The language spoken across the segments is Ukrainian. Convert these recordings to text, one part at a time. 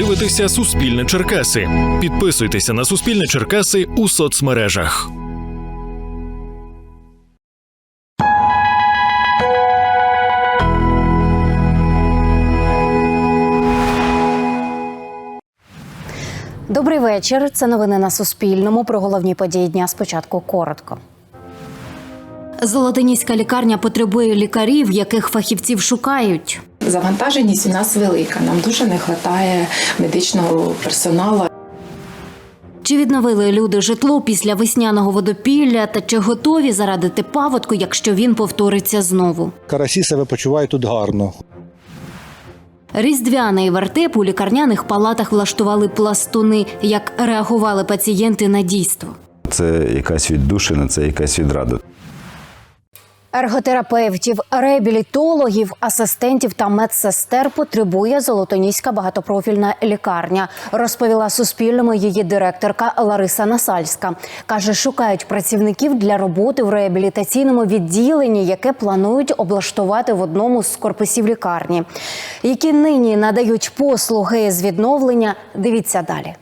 дивитеся Суспільне Черкаси. Підписуйтеся на Суспільне Черкаси у соцмережах. Добрий вечір. Це новини на Суспільному. Про головні події дня спочатку коротко. Золотиніська лікарня потребує лікарів, яких фахівців шукають. Завантаженість у нас велика. Нам дуже не вистачає медичного персоналу. Чи відновили люди житло після весняного водопілля та чи готові зарадити паводку, якщо він повториться знову? Карасі себе почувають тут гарно. Різдвяний вертеп у лікарняних палатах влаштували пластуни. Як реагували пацієнти на дійство? Це якась віддушина, це якась відрада. Ерготерапевтів, реабілітологів, асистентів та медсестер потребує Золотоніська багатопрофільна лікарня, розповіла Суспільному її директорка Лариса Насальська. Каже, шукають працівників для роботи в реабілітаційному відділенні, яке планують облаштувати в одному з корпусів лікарні. Які нині надають послуги з відновлення. Дивіться далі.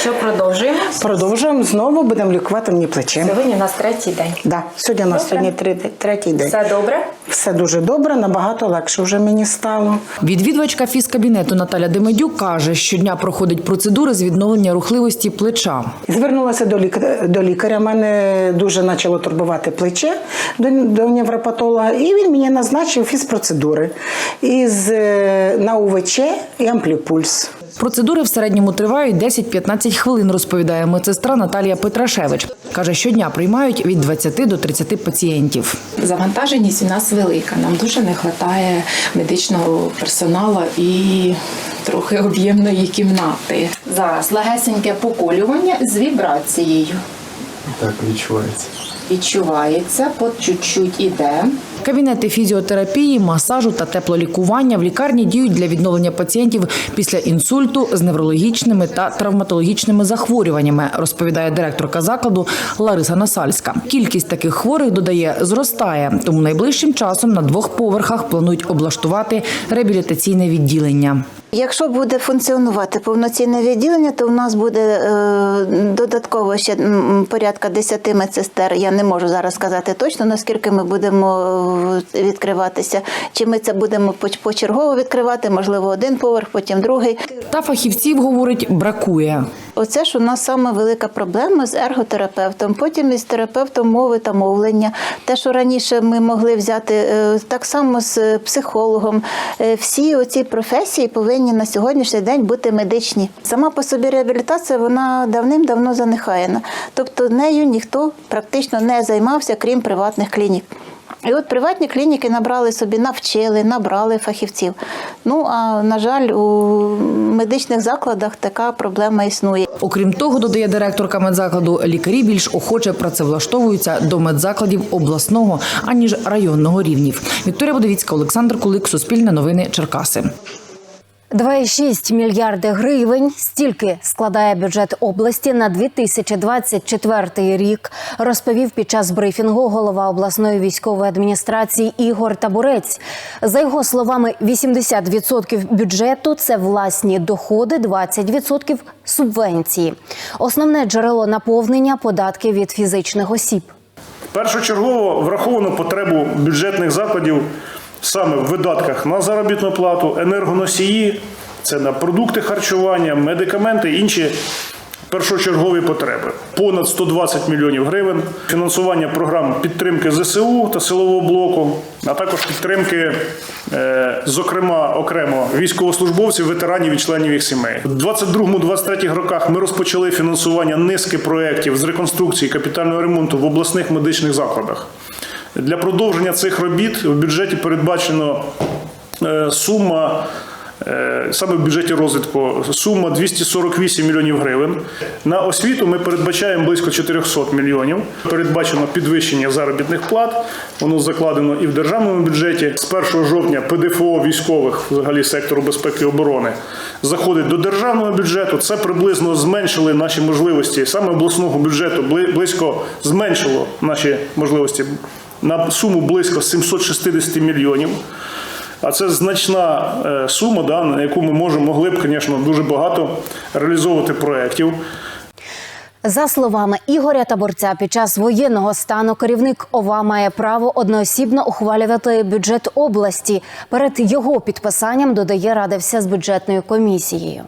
Що продовжуємо? Продовжуємо знову будемо лікувати мені плече. Сьогодні у нас третій день. Да, сьогодні у нас сьогодні три- третій день. Все добре? Все дуже добре, набагато легше вже мені стало. Відвідувачка фізкабінету Наталя Демедюк каже, щодня проходить процедури з відновлення рухливості плеча. Звернулася до лікаря, до лікаря. Мене дуже почало турбувати плече до, до невропатолога, і він мені назначив фізпроцедури із е, на УВЧ і ампліпульс. Процедури в середньому тривають 10-15 хвилин, розповідає медсестра Наталія Петрашевич. Каже, щодня приймають від 20 до 30 пацієнтів. Завантаженість у нас велика. Нам дуже не вистачає медичного персоналу і трохи об'ємної кімнати. Зараз легесеньке поколювання з вібрацією. Так відчувається. Відчувається, по чуть-чуть іде. Кабінети фізіотерапії, масажу та теплолікування в лікарні діють для відновлення пацієнтів після інсульту з неврологічними та травматологічними захворюваннями, розповідає директорка закладу Лариса Насальська. Кількість таких хворих додає зростає, тому найближчим часом на двох поверхах планують облаштувати реабілітаційне відділення. Якщо буде функціонувати повноцінне відділення, то в нас буде е, додатково ще порядка 10 медсестер. Я не можу зараз сказати точно, наскільки ми будемо е, відкриватися. Чи ми це будемо поч- почергово відкривати, можливо, один поверх, потім другий. Та фахівців, говорить, бракує. Оце ж у нас саме велика проблема з ерготерапевтом, потім із терапевтом мови та мовлення. Те, що раніше ми могли взяти е, так само з психологом. Е, Всі оці професії повинні на сьогоднішній день бути медичні. Сама по собі реабілітація вона давним-давно занехаяна. Тобто нею ніхто практично не займався, крім приватних клінік. І от приватні клініки набрали собі, навчили, набрали фахівців. Ну а на жаль, у медичних закладах така проблема існує. Окрім того, додає директорка медзакладу, лікарі більш охоче працевлаштовуються до медзакладів обласного аніж районного рівнів. Вікторія Бодовіцька, Олександр Кулик, Суспільне новини, Черкаси. 2,6 мільярди гривень стільки складає бюджет області на 2024 рік. Розповів під час брифінгу голова обласної військової адміністрації Ігор Табурець. За його словами, 80% бюджету це власні доходи, 20% – субвенції. Основне джерело наповнення податки від фізичних осіб. Першочергово враховано потребу бюджетних закладів саме в видатках на заробітну плату, енергоносії, це на продукти харчування, медикаменти, інші першочергові потреби. Понад 120 мільйонів гривень, фінансування програм підтримки ЗСУ та силового блоку, а також підтримки, е, зокрема, окремо військовослужбовців, ветеранів і членів їх сімей. У 22-23 роках ми розпочали фінансування низки проєктів з реконструкції капітального ремонту в обласних медичних закладах. Для продовження цих робіт в бюджеті передбачено е, сума. е, Саме в бюджеті розвитку сума 248 мільйонів гривень. На освіту ми передбачаємо близько 400 мільйонів. Передбачено підвищення заробітних плат. Воно закладено і в державному бюджеті. З 1 жовтня ПДФО військових, взагалі сектору безпеки і оборони, заходить до державного бюджету. Це приблизно зменшили наші можливості. Саме обласного бюджету близько зменшило наші можливості на суму близько 760 мільйонів. А це значна е, сума, да, на яку ми можемо могли б, звісно, дуже багато реалізовувати проєктів. За словами Ігоря Таборця, під час воєнного стану керівник ОВА має право одноосібно ухвалювати бюджет області. Перед його підписанням додає радився з бюджетною комісією.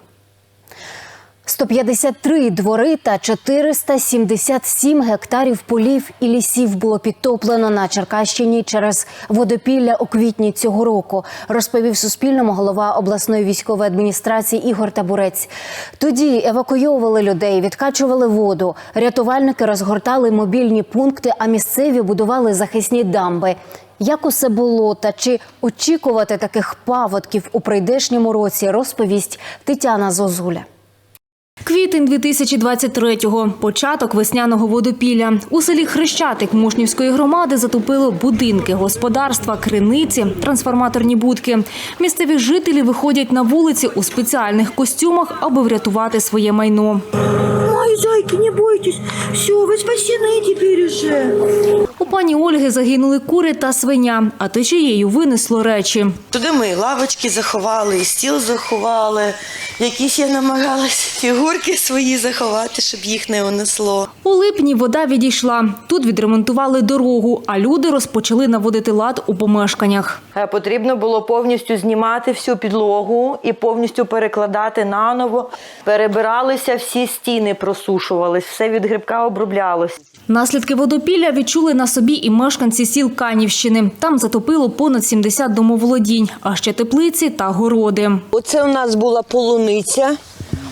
153 двори та 477 гектарів полів і лісів було підтоплено на Черкащині через водопілля у квітні цього року, розповів Суспільному голова обласної військової адміністрації Ігор Табурець. Тоді евакуйовували людей, відкачували воду. Рятувальники розгортали мобільні пункти, а місцеві будували захисні дамби. Як усе було та чи очікувати таких паводків у прийдешньому році, розповість Тетяна Зозуля. Квітень 2023-го. Початок весняного водопілля. У селі Хрещатик Мушнівської громади затопило будинки, господарства, криниці, трансформаторні будки. Місцеві жителі виходять на вулиці у спеціальних костюмах, аби врятувати своє майно. Ой, зайки, не бойтесь. Все, вы спасены теперь уже. У пані Ольги загинули кури та свиня, а течією винесло речі. Туди ми і лавочки заховали, і стіл заховали. Якісь я намагалась фігурки свої заховати, щоб їх не унесло. У липні вода відійшла. Тут відремонтували дорогу, а люди розпочали наводити лад у помешканнях. Е, Потрібно було повністю знімати всю підлогу і повністю перекладати наново. Перебиралися всі стіни, просушувались, все від грибка оброблялось. Наслідки водопілля відчули на собі і мешканці сіл Канівщини. Там затопило понад 70 домоволодінь, а ще теплиці та городи. Оце у нас була полуниця,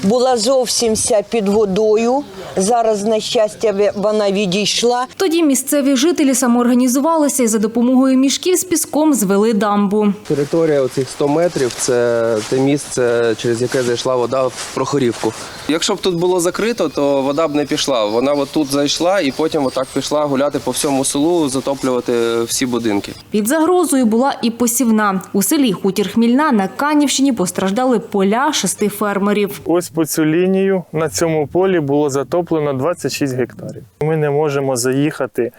була зовсім вся під водою. Зараз, на щастя, вона відійшла. Тоді місцеві жителі самоорганізувалися і за допомогою мішків з піском звели дамбу. Територія оцих 100 метрів це те місце, через яке зайшла вода в Прохорівку. Якщо б тут було закрито, то вода б не пішла. Вона от тут зайшла і потім отак пішла гуляти по всьому селу, затоплювати всі будинки. Під загрозою була і посівна. У селі Хутір Хмільна на Канівщині постраждали поля шести фермерів. Ось по цю лінію на цьому полі було затоплено 26 гектарів. Ми не можемо заїхати,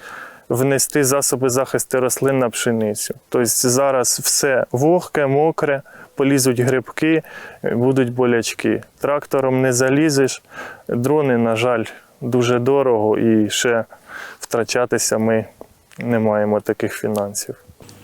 внести засоби захисту рослин на пшеницю. Тобто зараз все вогке, мокре, полізуть грибки, будуть болячки. Трактором не залізеш. Дрони, на жаль, дуже дорого і ще втрачатися ми не маємо таких фінансів.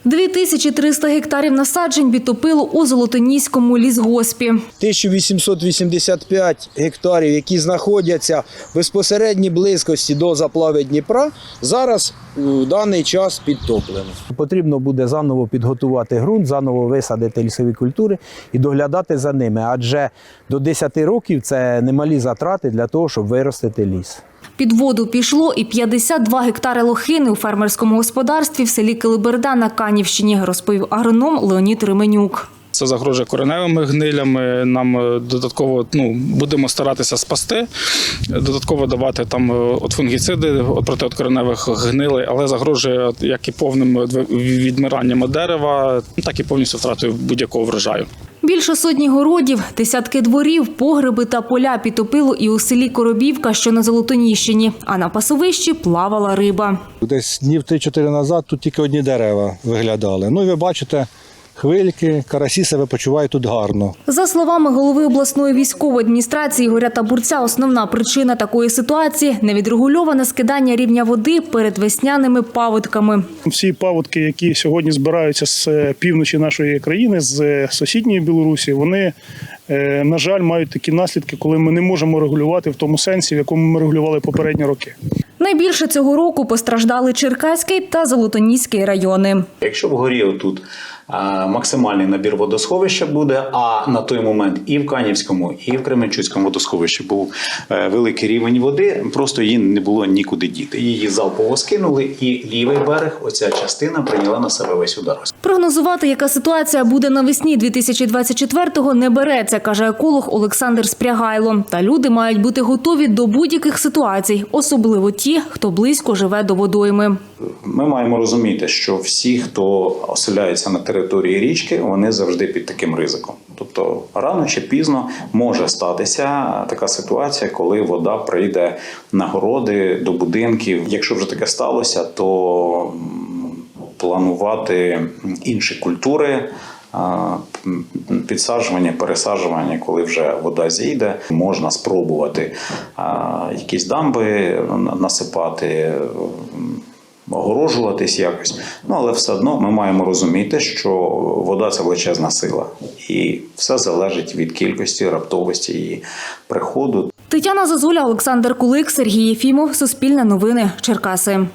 2300 гектарів насаджень підтопило у Золотоніському лісгоспі. 1885 гектарів, які знаходяться в безпосередній близькості до заплави Дніпра, зараз у даний час підтоплено. Потрібно буде заново підготувати ґрунт, заново висадити лісові культури і доглядати за ними, адже до 10 років це немалі затрати для того, щоб виростити ліс. Під воду пішло і 52 гектари лохини у фермерському господарстві в селі Килиберда на Канівщині, розповів агроном Леонід Ременюк. Це загрожує кореневими гнилями. Нам е, додатково ну будемо старатися спасти, додатково давати там е, от фунгіциди от проти от кореневих гнилей, але загрожує як і повним відмиранням дерева, так і повністю втратою будь-якого врожаю. Більше сотні городів, десятки дворів, погреби та поля підтопило і у селі Коробівка, що на Золотоніщині, а на пасовищі плавала риба. Десь днів 3-4 назад тут тільки одні дерева виглядали. Ну і ви бачите, хвильки, карасі себе почувають тут гарно. За словами голови обласної військової адміністрації Ігоря Табурця, основна причина такої ситуації невідрегульоване скидання рівня води перед весняними паводками. Всі паводки, які сьогодні збираються з е, півночі нашої країни, з е, сусідньої Білорусі, вони, е, на жаль, мають такі наслідки, коли ми не можемо регулювати в тому сенсі, в якому ми регулювали попередні роки. Найбільше цього року постраждали Черкаський та Золотоніський райони. Якщо вгорі отут а, максимальний набір водосховища буде, а на той момент і в Канівському, і в Кременчуцькому водосховищі був е, великий рівень води, просто її не було нікуди діти. Її залпово скинули, і лівий берег, оця частина, прийняла на себе весь удар. Прогнозувати, яка ситуація буде навесні 2024-го, не береться, каже еколог Олександр Спрягайло. Та люди мають бути готові до будь-яких ситуацій, особливо ті, хто близько живе до водойми. Ми маємо розуміти, що всі, хто оселяється на території річки, вони завжди під таким ризиком. Тобто рано чи пізно може статися така ситуація, коли вода прийде на городи до будинків. Якщо вже таке сталося, то планувати інші культури. підсаджування, пересаджування, коли вже вода зійде, можна спробувати якісь дамби насипати. Огорожуватись якось, ну але все одно ми маємо розуміти, що вода це величезна сила, і все залежить від кількості, раптовості її приходу. Тетяна Зазуля, Олександр Кулик, Сергій Єфімов. Суспільне новини. Черкаси.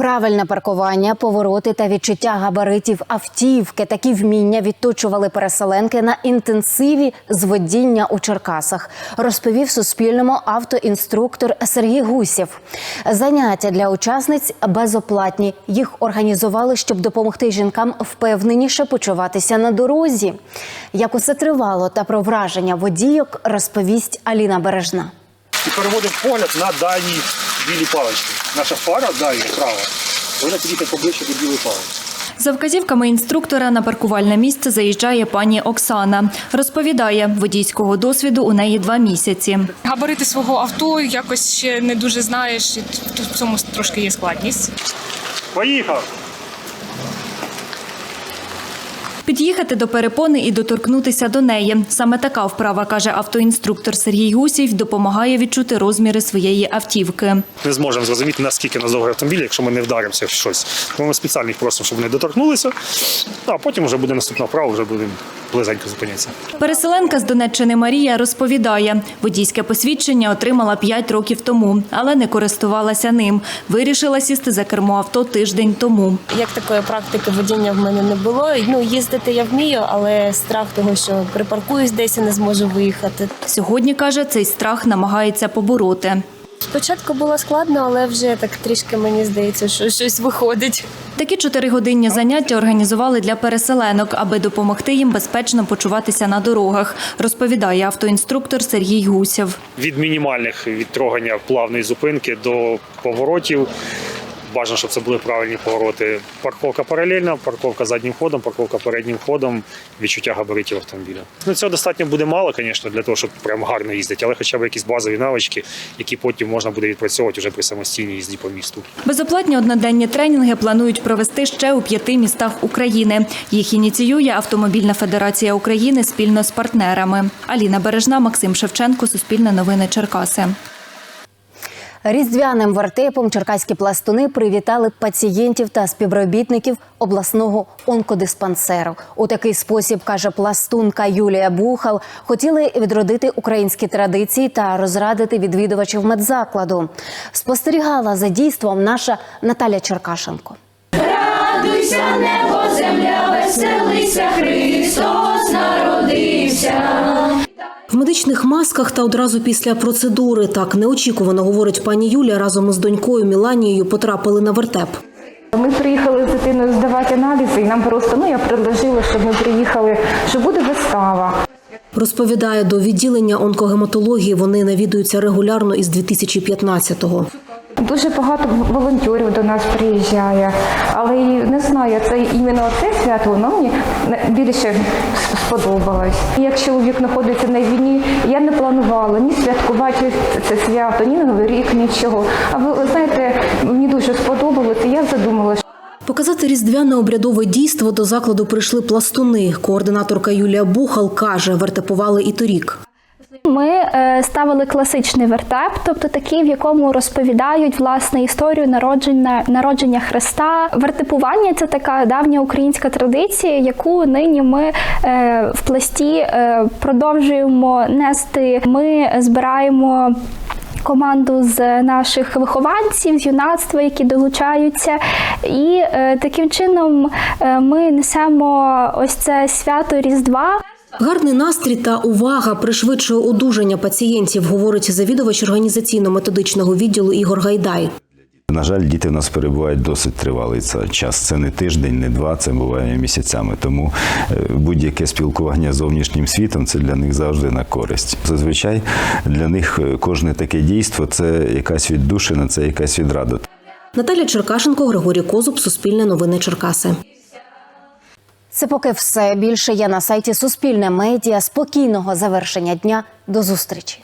Правильне паркування, повороти та відчуття габаритів автівки. Такі вміння відточували переселенки на інтенсиві з водіння у Черкасах. Розповів Суспільному автоінструктор Сергій Гусєв. Заняття для учасниць безоплатні. Їх організували, щоб допомогти жінкам впевненіше почуватися на дорозі. Як усе тривало та про враження водійок розповість Аліна Бережна. І переводимо погляд на дальні білі палички. Наша фара дальня права. Повинна підійти поближче до білої палички. За вказівками інструктора на паркувальне місце заїжджає пані Оксана. Розповідає, водійського досвіду у неї два місяці. Габарити свого авто якось ще не дуже знаєш, і в цьому трошки є складність. Поїхав! Під'їхати до перепони і доторкнутися до неї. Саме така вправа, каже автоінструктор Сергій Гусів, допомагає відчути розміри своєї автівки. Не зможемо зрозуміти, наскільки нас довгий автомобіль, якщо ми не вдаримося в щось. Тому ми спеціально їх просимо, щоб вони доторкнулися, а потім вже буде наступна вправа, вже будемо близенько зупинятися. Переселенка з Донеччини Марія розповідає, водійське посвідчення отримала 5 років тому, але не користувалася ним. Вирішила сісти за кермо авто тиждень тому. Як такої практики водіння в мене не було. Ну, їздити я вмію, але страх того, що припаркуюсь десь і не зможу виїхати. Сьогодні каже, цей страх намагається побороти. Спочатку було складно, але вже так трішки мені здається, що щось виходить. Такі чотиригодинні заняття організували для переселенок, аби допомогти їм безпечно почуватися на дорогах, розповідає автоінструктор Сергій Гусєв. Від мінімальних відтрогання плавної зупинки до поворотів. Бажано, щоб це були правильні повороти. Парковка паралельна, парковка заднім ходом, парковка переднім ходом, відчуття габаритів автомобіля. Ну цього достатньо буде мало, звісно, для того, щоб прям гарно їздити, але хоча б якісь базові навички, які потім можна буде відпрацьовувати вже при самостійній їзді по місту. Безоплатні одноденні тренінги планують провести ще у п'яти містах України. Їх ініціює Автомобільна федерація України спільно з партнерами. Аліна Бережна, Максим Шевченко, Суспільне новини Черкаси. Різдвяним вертепом черкаські пластуни привітали пацієнтів та співробітників обласного онкодиспансеру. У такий спосіб каже пластунка Юлія Бухал. Хотіли відродити українські традиції та розрадити відвідувачів медзакладу. Спостерігала за дійством наша Наталя Черкашенко. Радуйся, небо, земля, веселися, Христос народився. Медичних масках та одразу після процедури так неочікувано говорить пані Юля разом із донькою Міланією потрапили на вертеп. Ми приїхали з дитиною здавати аналізи, і нам просто ну я предложила, щоб ми приїхали, що буде вистава. Розповідає, до відділення онкогематології вони навідуються регулярно із 2015-го. Дуже багато волонтерів до нас приїжджає, але не знаю, це іменно це свято воно мені більше сподобалось. Як чоловік знаходиться на війні, я не планувала ні святкувати це свято, ні новий рік, нічого. А ви знаєте, мені дуже сподобалося. Я задумалася. Показати різдвяне обрядове дійство до закладу прийшли пластуни. Координаторка Юлія Бухал каже, вертепували і торік. Ми е, ставили класичний вертеп, тобто такий, в якому розповідають власне історію народження народження Христа. Вертепування це така давня українська традиція, яку нині ми е, в пласті е, продовжуємо нести. Ми збираємо. Команду з наших вихованців з юнацтва, які долучаються, і е, таким чином е, ми несемо ось це свято Різдва. Гарний настрій та увага пришвидшує одужання пацієнтів, говорить завідувач організаційно-методичного відділу Ігор Гайдай. На жаль, діти в нас перебувають досить тривалий час. Це не тиждень, не два, це буває місяцями. Тому е, будь-яке спілкування з зовнішнім світом це для них завжди на користь. Зазвичай для них е, кожне таке дійство це якась віддушина, це якась відрада. Наталя Черкашенко, Григорій Козуб, Суспільне новини Черкаси. Це поки все більше є на сайті Суспільне медіа. Спокійного завершення дня. До зустрічі.